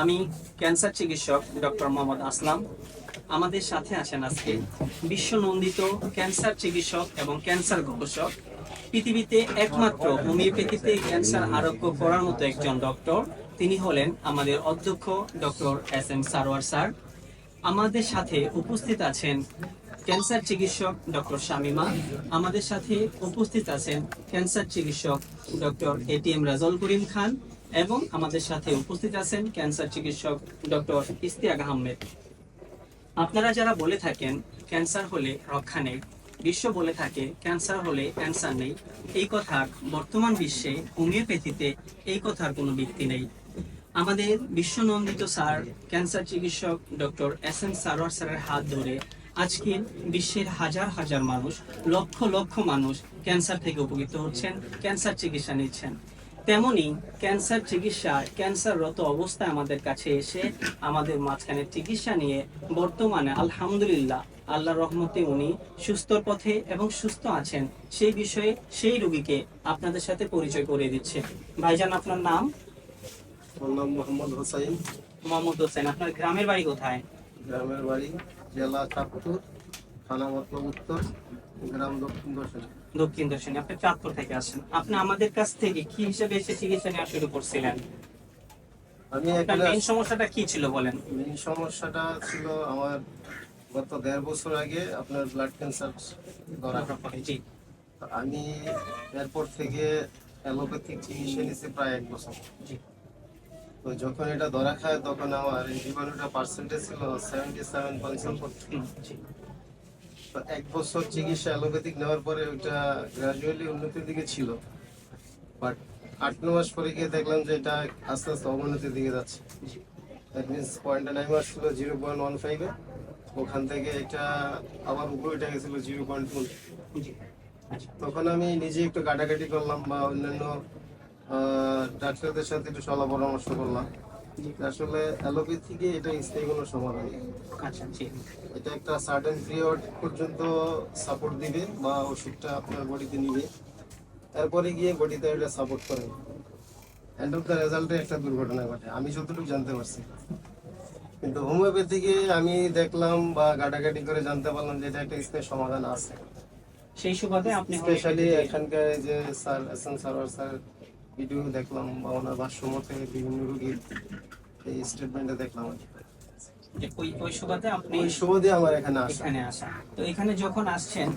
আমি ক্যান্সার চিকিৎসক ডক্টর মোহাম্মদ আসলাম। আমাদের সাথে আছেন আজকে বিশ্ব নন্দিত ক্যান্সার চিকিৎসক এবং ক্যান্সার গবেষক, পৃথিবীতে একমাত্র হোমিওপ্যাথিতে ক্যান্সার আরোগ্য করার মতো একজন ডক্টর। তিনি হলেন আমাদের অধ্যক্ষ doctor S M Sarwar sir. আমাদের সাথে উপস্থিত আছেন ক্যান্সার চিকিৎসক ডক্টর শামিমা। আমাদের সাথে উপস্থিত আছেন ক্যান্সার চিকিৎসক ডক্টর এটিএম রাজল করিম খান এবং আমাদের সাথে উপস্থিত আছেন ক্যান্সার চিকিৎসক ডক্টর ইস্তিয়াক আহমেদ। আপনারা যারা বলে থাকেন ক্যান্সার হলে রক্ষা নেই, বিশ্ব বলে থাকে ক্যান্সার হলে ক্যান্সার নেই, এই কথার বর্তমান বিশ্বে হোমিওপ্যাথিতে এই কথার কোনো ভিত্তি নেই। আমাদের বিশ্বনন্দিত স্যার, ক্যান্সার চিকিৎসক ডক্টর এস এম সারোয়ার স্যারের হাত ধরে আজকে বিশ্বের হাজার হাজার মানুষ লক্ষ লক্ষ মানুষ ক্যান্সার থেকে উপকৃত হচ্ছেন ক্যান্সার চিকিৎসা নিচ্ছেন। তেমনি ক্যান্সার চিকিৎসা ক্যান্সাররত অবস্থায় আমাদের কাছে এসে আমাদের মাঝখানে চিকিৎসা নিয়ে বর্তমানে আলহামদুলিল্লাহ আল্লাহর রহমতে উনি সুস্থর পথে এবং সুস্থ আছেন। সেই বিষয়ে সেই রোগীকে আপনাদের সাথে পরিচয় করে দিচ্ছে। ভাইজান আপনার নাম? মোহাম্মদ হোসাইন। মোহাম্মদ হোসেন আপনার গ্রামের বাড়ি কোথায়? গ্রামের বাড়ি জেলা চাঁদপুর থানা মতলব উত্তর গ্রাম দক্ষিণ দর্শন। দক্ষিণ দর্শনে আপনি চাঁদপুর থেকে আসেন। আপনি আমাদের কাছ থেকে কি হিসেবে এসে চিকিৎসা নেওয়া শুরু করছিলেন? আমি মেইন সমস্যাটা কি ছিল বলেন? মেন সমস্যাটা ছিল আমার গত দেড় বছর আগে আপনার ব্লাড ক্যান্সার ধরা খায়। জি। আমি এরপর থেকে অ্যালোপ্যাথিক চিকিৎসা নিয়েছি প্রায় এক বছর। জি। তো যখন এটা ধরা খায় তখন আমার এই জীবাণুটা পার্সেন্টেজ ছিল সেভেন্টি সেভেন পয়েন্ট তো এক বছর চিকিৎসা অ্যালোপ্যাথিক নেওয়ার পরে ওটা গ্রাজুয়ালি উন্নতির দিকে ছিল। বাট আট ন মাস পরে গিয়ে দেখলাম যে এটা আস্তে আস্তে অবনতির দিকে যাচ্ছে। দ্যাট মিনস পয়েন্ট নাইন মাস ছিল জিরো পয়েন্ট ওয়ান ফাইভে ওখান থেকে এটা আবার উপরে উঠে গেছিল জিরো পয়েন্ট টু তখন আমি নিজে একটু কাটাকাটি করলাম বা অন্যান্য ডাক্তারদের সাথে একটু সলা পরামর্শ করলাম। আসলে অ্যালোপ্যাথিকে এটা স্থায়ী কোনো সমাধান। আচ্ছা এটা একটা সার্টেন পিরিয়ড পর্যন্ত সাপোর্ট দিবে বা ওষুধটা আপনার বডিতে নিবে। তারপরে গিয়ে বডিতে এটা সাপোর্ট করে। এন্ড অফ দ্য রেজাল্টে একটা দুর্ঘটনা ঘটে। আমি যতটুকু জানতে পারছি। কিন্তু হোমিওপ্যাথিকে আমি দেখলাম বা গাটাগাটি করে জানতে পারলাম যে এটা একটা স্থায়ী সমাধান আছে। সেই সুবাদে আপনি স্পেশালি এখানকার যে sir S N Sarwar sir video দেখলাম বা ওনার ভাষ্য মতে বিভিন্ন রোগীর এই স্টেটমেন্টে দেখলাম ওই ওই সুবাদে আপনি ওই সুবাদে আমার এখানে আসা। এখানে আসা। তো এখানে যখন আসছেন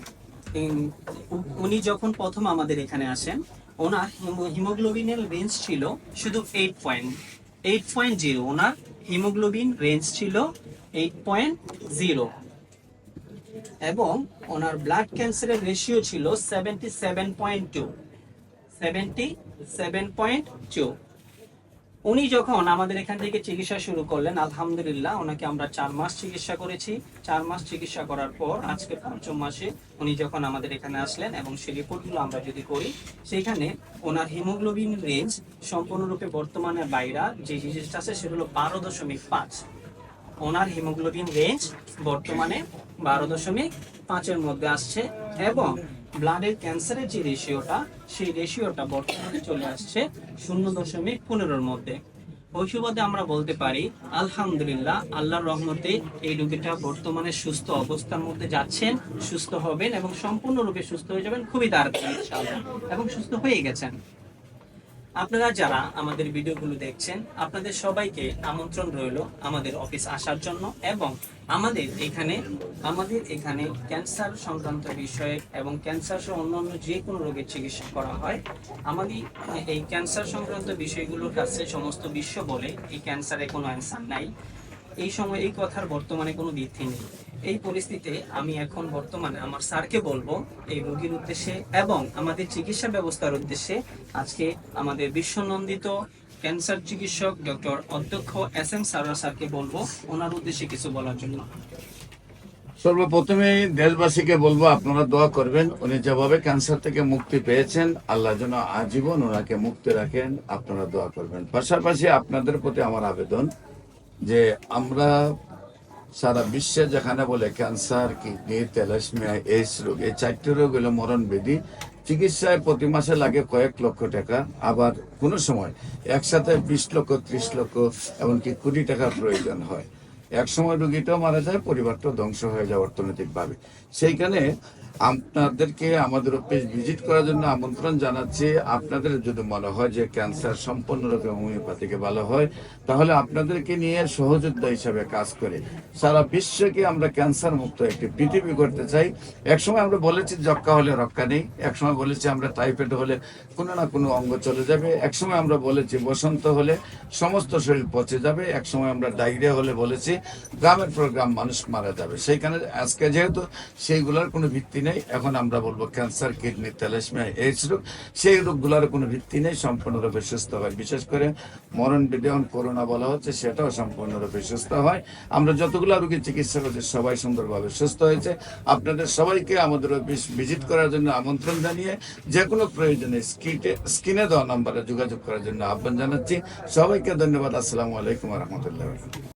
উনি যখন প্রথম আমাদের এখানে আসেন ওনার হিমো- হিমোগ্লোবিনের রেঞ্জ ছিল শুধু eight point eight point zero ওনার হিমোগ্লোবিন রেঞ্জ ছিল এইট পয়েন্ট জিরো এবং ওনার ব্লাড ক্যান্সারের রেশিও ছিল seventy seven point two seventy seven point two উনি যখন আমাদের এখান থেকে চিকিৎসা শুরু করলেন, আলহামদুলিল্লাহ, ওনাকে আমরা চার মাস চিকিৎসা করেছি। চার মাস চিকিৎসা করার পর আজকে পঞ্চম মাসে উনি যখন আমাদের এখানে আসলেন এবং সেই রিপোর্টগুলো আমরা যদি করি সেখানে ওনার হিমোগ্লোবিন রেঞ্জ সম্পূর্ণরূপে বর্তমানে বাইরা, যে জিনিসটা আছে সেটা হলো বারো দশমিক পাঁচ। ওনার হিমোগ্লোবিন রেঞ্জ বর্তমানে বারো দশমিক পাঁচের মধ্যে আসছে এবং ব্লাডের ক্যান্সারের যে রেশিওটা সেই রেশিওটা বর্তমানে চলে আসছে শূন্য দশমিক পনেরোর মধ্যে ওই সুবাদে আমরা বলতে পারি, আলহামদুলিল্লাহ, আল্লাহর রহমতে এই রোগীটা বর্তমানে সুস্থ অবস্থার মধ্যে যাচ্ছেন, সুস্থ হবেন এবং সম্পূর্ণরূপে সুস্থ হয়ে যাবেন, খুবই তাড়াতাড়ি। এবং সুস্থ হয়ে গেছেন আপনারা যারা আমাদের ভিডিওগুলো দেখছেন, আপনাদের সবাইকে আমন্ত্রণ রইল আমাদের অফিস আসার জন্য এবং আমাদের এখানে আমাদের এখানে ক্যান্সার সংক্রান্ত বিষয়ে এবং ক্যান্সার সহ অন্যান্য যে কোনো রোগের চিকিৎসা করা হয়। আমাদের এই ক্যান্সার সংক্রান্ত বিষয়গুলোর কাছে সমস্ত বিশ্ব বলে এই ক্যান্সারে কোনো অ্যান্সার নাই। এই সময় এই কথার বর্তমানে কোনো ভিত্তি নেই। এই পরিস্থিতিতে আমি এখন বর্তমানে আমার স্যারকে বলব এই রোগীর উদ্দেশ্যে এবং আমাদের চিকিৎসা ব্যবস্থার উদ্দেশ্যে আজকে আমাদের বিশ্বনন্দিত ক্যান্সার চিকিৎসক ডক্টর অধ্যক্ষ এস এম সারোয়ার স্যারকে বলব। ওনার উদ্দেশ্যে কিছু বলার জন্য। সর্বপ্রথমে দেশবাসীকে বলব, আপনারা দোয়া করবেন, উনি যেভাবে ক্যান্সার থেকে মুক্তি পেয়েছেন, আল্লাহ যেন আজীবন ওনাকে মুক্তি রাখেন, আপনারা দোয়া করবেন। পাশাপাশি আপনাদের প্রতি আমার আবেদন যে আমরা সারা বিশ্বে যেখানে বলে ক্যান্সার কিডনি তেলাসমিয়া এইস রোগ, এই চারটি রোগ হলো মরণ বিধি চিকিৎসায় প্রতি মাসে লাগে কয়েক লক্ষ টাকা, আবার কোনো সময় একসাথে বিশ লক্ষ, ত্রিশ লক্ষ, এমনকি কোটি টাকার প্রয়োজন হয়। এক সময় রুগীটাও মারা যায়, পরিবারটাও ধ্বংস হয়ে যায় অর্থনৈতিকভাবে। সেইখানে আপনাদেরকে আমাদের অফিস ভিজিট করার জন্য আমন্ত্রণ জানাচ্ছি। আপনাদের যদি মনে হয় যে ক্যান্সার সম্পূর্ণরূপে হোমিওপ্যাথিকে ভালো হয়, তাহলে আপনাদেরকে নিয়ে সহযোদ্ধা হিসাবে কাজ করে। সারা বিশ্বকে আমরা ক্যান্সার মুক্ত একটি পৃথিবী করতে চাই। একসময় আমরা বলেছি যক্কা হলে রক্ষা নেই একসময় বলেছি আমরা টাইফয়েড হলে কোনো না কোনো অঙ্গ চলে যাবে একসময় আমরা বলেছি বসন্ত হলে সমস্ত শরীর পচে যাবে একসময় আমরা ডায়রিয়া হলে বলেছি গ্রামের পর গ্রাম মানুষ মারা যাবে। সেইখানে আজকে যেহেতু সেইগুলোর কোনো ভিত্তি নেই, এখন আমরা বলব ক্যান্সার কিডনি তেলাসমিয়া এইডস রোগ, সেই রোগগুলোর কোনো ভিত্তি নেই সম্পূর্ণরূপে সুস্থ হয়। বিশেষ করে মরণ বিদেহন করোনা বলা হচ্ছে, সেটাও সম্পূর্ণরূপে সুস্থ হয়। আমরা যতগুলো রোগী চিকিৎসা করছি, সবাই সুন্দরভাবে সুস্থ হয়েছে। আপনাদের সবাইকে আমাদের অফিস ভিজিট করার জন্য আমন্ত্রণ জানিয়ে যে কোনো প্রয়োজনে স্ক্রিনে স্ক্রিনে দেওয়া নাম্বারে যোগাযোগ করার জন্য আহ্বান জানাচ্ছি। সবাইকে ধন্যবাদ। আসসালামু আলাইকুম রহমতুল্লাহ